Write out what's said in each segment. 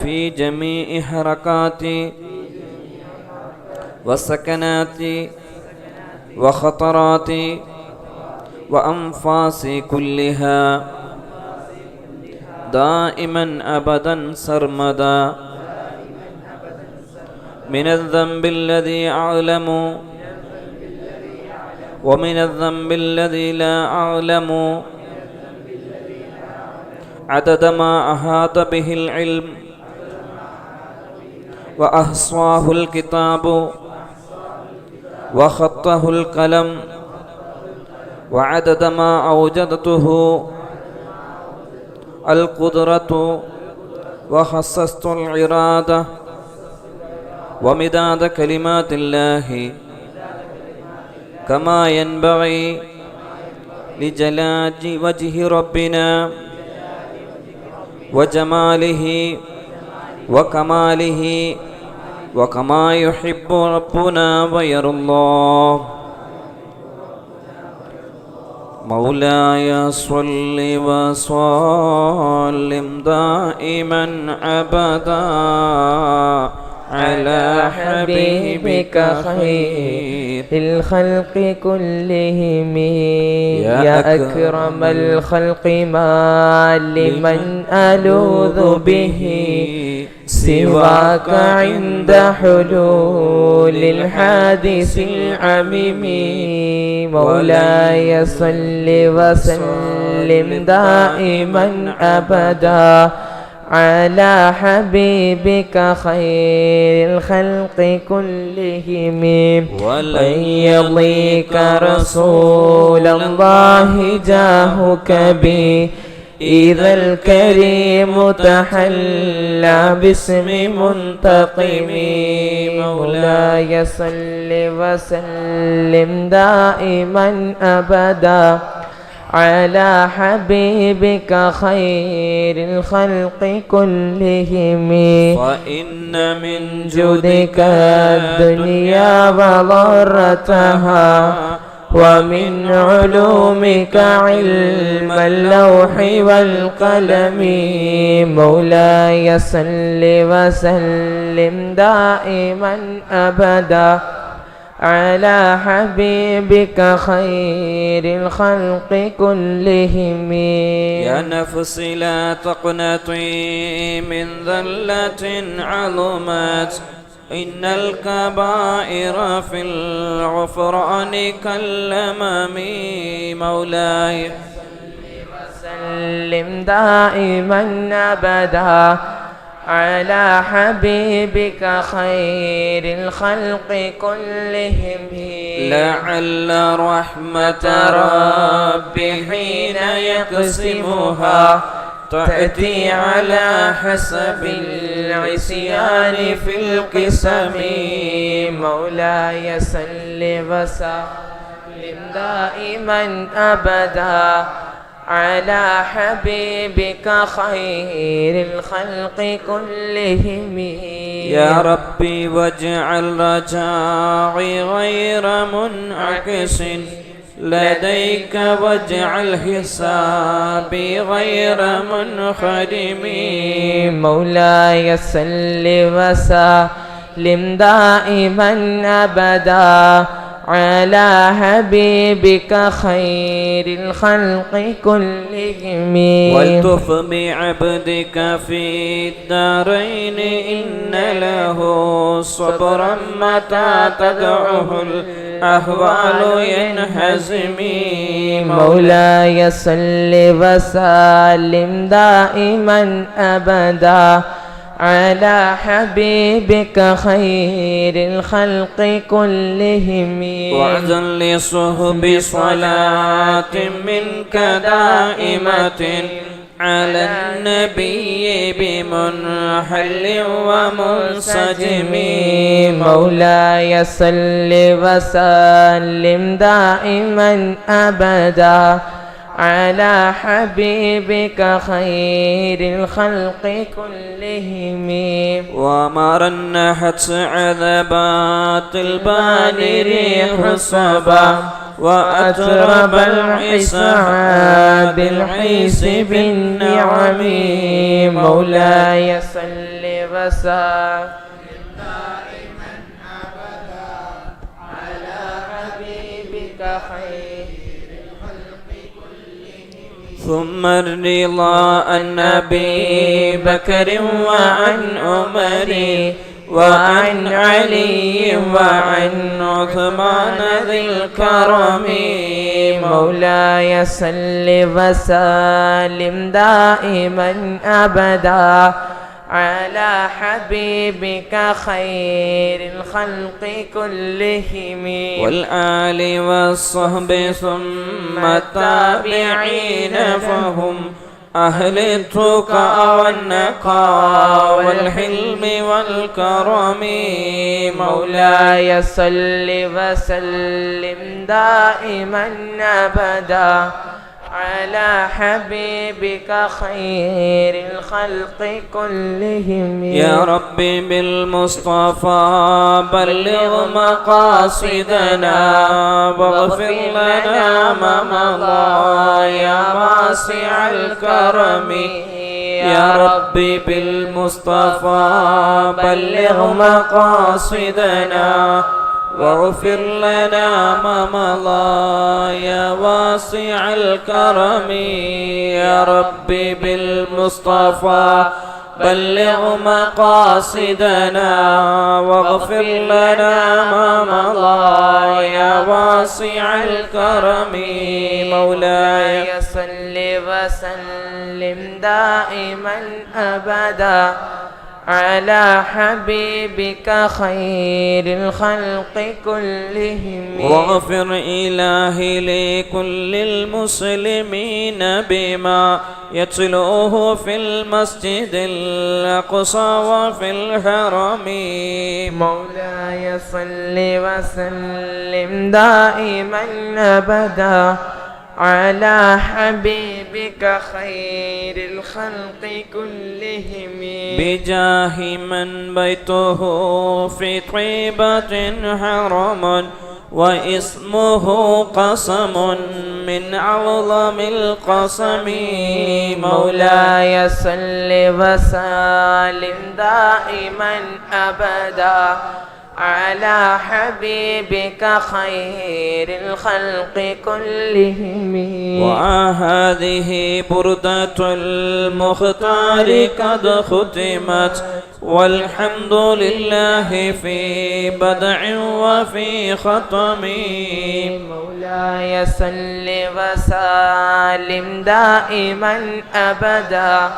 في جميع حركاتي وسكناتي وخطراتي وأنفاسي كلها. دائما أبدا سرمدا. من الذنب الذي أعلم ومن الذنب الذي لا أعلم. عدد ما أحاط به العلم وأحصاه الكتاب وخطه القلم وعدد ما أوجدته القدرة وخصصت العرادة ومداد كلمات الله كما ينبغي لجلال وجه ربنا وجماله وكماله وكما يحب ربنا ويرضى مولاي صل وسلم دائما ابدا على حبيبك خير الخلق كلهم يا يا أكرم أكرم الخلق ما لمن ألوذ به سواك عند حلول الحادث العميم. مولاي صل وسلم دائما أبدا على حبيبك خير الخلق كلهم. ولن يضيك رسول الله جاهك بي. إذا الكريم تحلى باسم منتقم مولاي صل وسلم دائما أبدا على حبيبك خير الخلق كلهم. فإن من جودك الدنيا وضرتها ومن علومك علم اللوح والقلم. مولاي صل وسلم دائما أبدا على حبيبك خير الخلق كلهم. يا نفس لا تقنطي من ذلة عظمت إن الكبائر في الغفران كالأمم مولاي. وسلم دائما أبدا على حبيبك خير الخلق كلهم. لعل رحمة ربي حين يقسمها. تأتي على حسب العصيان في القسم. مولاي صل وسلم دائما أبدا على حبيبك خير الخلق كلهم. يا ربي واجعل رجاعي غير منعكس. لديك واجعل حسابي غير منخدم مولاي صل وسلم دائما أبدا. على حبيبك خير الخلق كلهم. والتف بعبدك في الدارين إن له صبرا متى تدعه الأهوال ينهزم. مولاي صل وسلم دائما أبدا. على حبيبك خير الخلق كلهم. وأذن لصحب صلاة منك دائمة على النبي بمنحل ومنسجم. مولاي صل وسلم دائما أبدا. على حبيبك خير الخلق كلهم. وما رنحت عذبات الباني ريح صبا وأترب الحساب الحيس بالنعم. مولاي صل وسلم. ثم الرضا عن أبي بكر وعن عمر وعن علي وعن عثمان ذي الكرم. مولاي صل وسلم دائما أبدا. على حبيبك خير الخلق كلهم. والآل والصحب ثم التابعين فهم أهل التقى والنقى والحلم والكرم. مولاي صل وسلم دائما أبدا. على حبيبك خير الخلق كلهم. يا ربي بالمصطفى بلغ مقاصدنا واغفر لنا ما مضى يا واسع الكرم. يا ربي بالمصطفى بلغ مقاصدنا واغفر لنا ما مضى يا واسع الكرم يا ربي بالمصطفى. بلغ مقاصدنا واغفر لنا ما مضى يا واسع الكرم. مولاي صل وسلم دائما ابدا. على حبيبك خير الخلق كلهم. واغفر إلهي لكل المسلمين بما يتلوه في المسجد الأقصى وفي الحرم. مولاي صل وسلم دائما أبدا. على حبيبك خير الخلق كلهم. بجاه من بيته في طيبة حرم وإسمه قسم من أعظم القسم. مولاي صل وسلم دائما أبدا. على حبيبك خير الخلق كلهم. وهذه بردة المختار قد ختمت والحمد لله في بدع وفي ختم. مولاي صل وسلم دائما ابدا.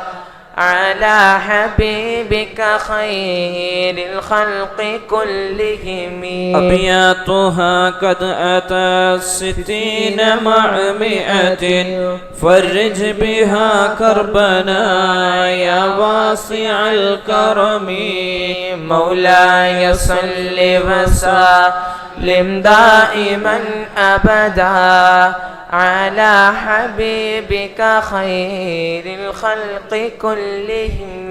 على حبيبك خير الخلق كلهم. أبياتها قد أتى الستين مع مئة. فرج بها كربنا يا واسع الكرم. مولاي صل وسلم دائما أبدا. على حبيبك خير الخلق كلهم.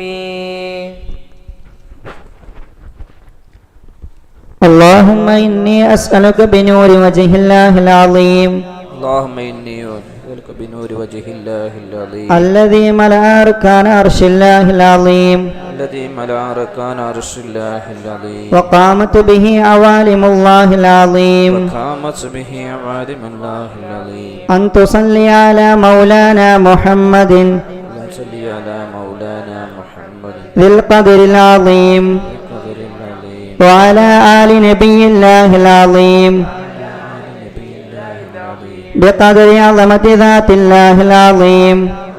اللهم إني أسألك بنور وجه الله العظيم. اللهم إني أسألك بنور وجه الله العظيم. الذي ملأ أركان عرش الله العظيم. الذي ملأ أركان عرش الله العظيم. وقامت به عوالم الله العظيم. وقامت به عوالم الله العظيم. أن تصلي على مولانا محمد. اللهم صل على مولانا محمد. ذي القدر العظيم. القدر العظيم. وعلى آل نبي الله العظيم. نبي الله العظيم. بقدر عظمة ذات الله العظيم.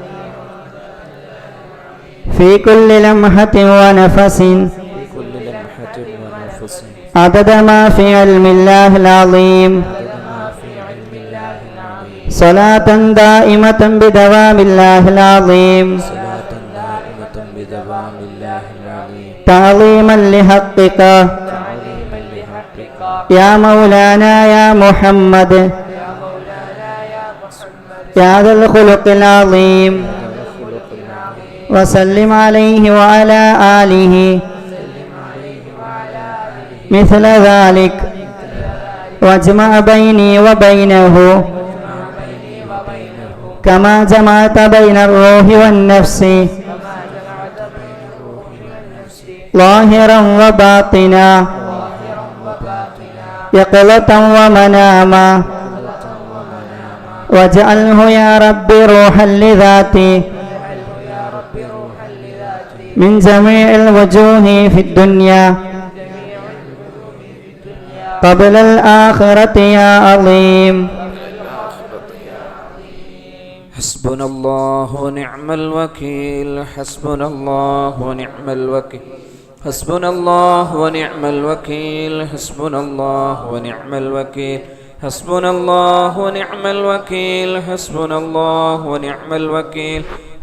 في كل لمحة ونفس في كل لمحة ونفس عدد ما في علم الله العظيم ما في علم الله العظيم صلاة دائمة بدوام الله العظيم صلاة دائمة بدوام الله العظيم تعظيما لحقك تعظيما لحقك يا مولانا يا محمد يا ذا الخلق العظيم الخلق العظيم وسلم عليه وعلى آله مثل ذلك. واجمع بيني وبينه كما جمعت بين الروح والنفس ظاهرا وباطنا يقظة ومناما. واجعله يا رب روحا لذاتي من جميع الوجوه في الدنيا. قبل الآخرة يا عظيم. حسبنا الله ونعم الوكيل. حسبنا الله ونعم الوكيل. حسبنا الله ونعم الوكيل. حسبنا الله ونعم الوكيل. حسبنا الله ونعم الوكيل. حسبنا الله ونعم الوكيل.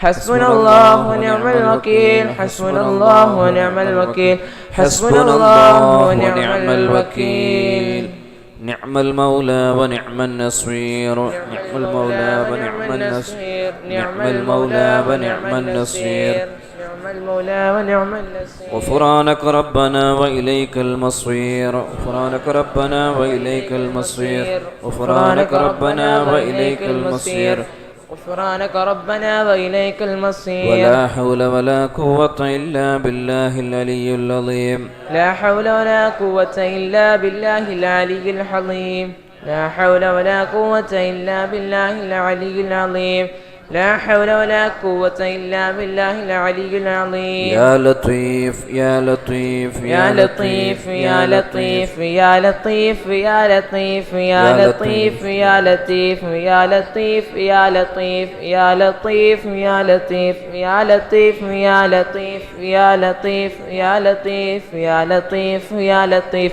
حسبنا الله ونعم الوكيل. حسبنا الله ونعم الوكيل. حسبنا الله ونعم الوكيل. نعم المولى ونعم النصير. نعم المولى ونعم النصير. نعم المولى ونعم النصير. نعم المولى ونعم النصير. غفرانك ربنا وإليك المصير. غفرانك ربنا وإليك المصير. غفرانك ربنا وإليك المصير. غفرانك ربنا وإليك المصير. ولا حول ولا قوة إلا بالله العلي العظيم. لا حول ولا قوة إلا بالله العلي العظيم لا حول ولا قوة إلا بالله العلي العظيم. لا حول ولا قوة إلا بالله العلي العظيم يا لطيف يا لطيف يا لطيف يا لطيف يا لطيف يا لطيف يا لطيف يا لطيف يا لطيف يا لطيف يا لطيف يا لطيف يا لطيف يا لطيف يا لطيف يا لطيف يا لطيف يا لطيف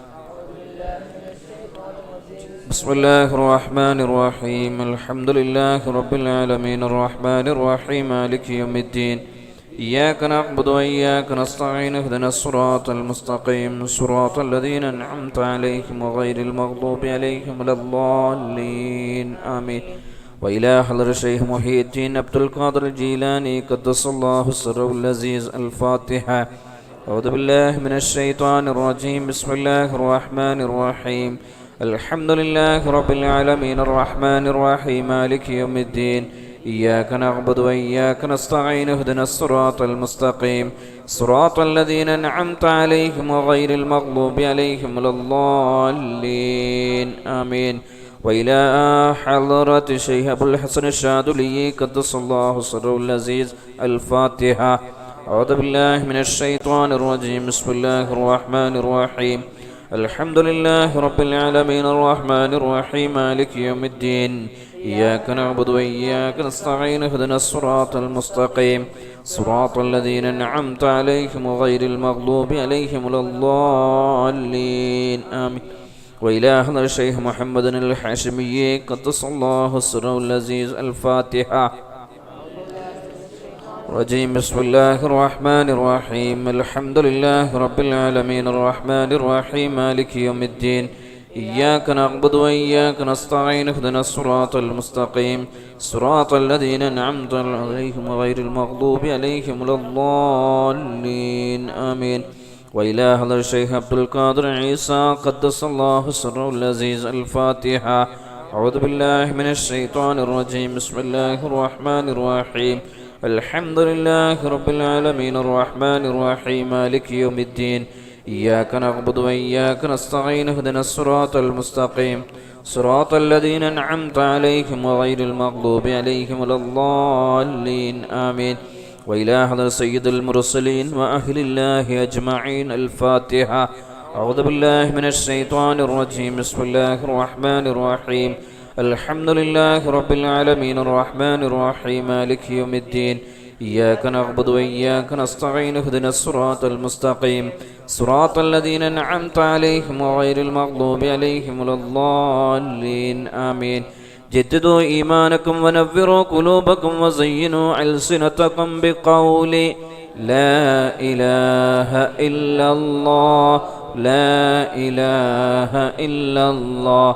بسم الله الرحمن الرحيم. الحمد لله رب العالمين. الرحمن الرحيم. مالك يوم الدين. إياك نعبد وإياك نستعين. اهدنا الصراط المستقيم. صراط الذين أنعمت عليهم وغير المغضوب عليهم ولا الضالين. آمين. وإلى حضر الشيخ محي الدين. عبد القادر الجيلاني. قدس الله سره العزيز. الفاتحة. أعوذ بالله من الشيطان الرجيم. بسم الله الرحمن الرحيم. الحمد لله رب العالمين الرحمن الرحيم مالك يوم الدين إياك نعبد وإياك نستعين اهدنا الصراط المستقيم. صراط الذين أنعمت عليهم وغير المغضوب عليهم ولا الضالين. آمين. وإلى حضرة الشيخ أبو الحسن الشاذلي قدس الله سره العزيز الفاتحة. أعوذ بالله من الشيطان الرجيم. بسم الله الرحمن الرحيم. الحمد لله رب العالمين الرحمن الرحيم مالك يوم الدين إياك نعبد وإياك نستعين اهدنا الصراط المستقيم. صراط الذين أنعمت عليهم وغير المغضوب عليهم ولا الضالين. آمين. حضر الشيخ محمد الحاشمي قدس الله سره العزيز الفاتحة. رجيم بسم الله الرحمن الرحيم. الحمد لله رب العالمين. الرحمن الرحيم. مالك يوم الدين. إياك نعبد وإياك نستعين. اهدنا الصراط المستقيم. صراط الذين أنعمت عليهم غير المغضوب عليهم ولا الضالين. آمين. وإلى هذا الشيخ عبد القادر عيسى قدس الله سره العزيز الفاتحة. أعوذ بالله من الشيطان الرجيم. بسم الله الرحمن الرحيم. الحمد لله رب العالمين الرحمن الرحيم مالك يوم الدين إياك نعبد وإياك نستعين اهدنا الصراط المستقيم. صراط الذين أنعمت عليهم وغير المغضوب عليهم ولا الضالين آمين. وإلى حضر سيد المرسلين وأهل الله أجمعين. الفاتحة. أعوذ بالله من الشيطان الرجيم. بسم الله الرحمن الرحيم. الحمد لله رب العالمين الرحمن الرحيم مالك يوم الدين إياك نعبد وإياك نستعين اهدنا الصراط المستقيم صراط الذين أنعمت عليهم وغير المغضوب عليهم ولا الضالين آمين. جددوا إيمانكم ونفروا قلوبكم وزينوا ألسنتكم بقول لا إله إلا الله لا إله إلا الله.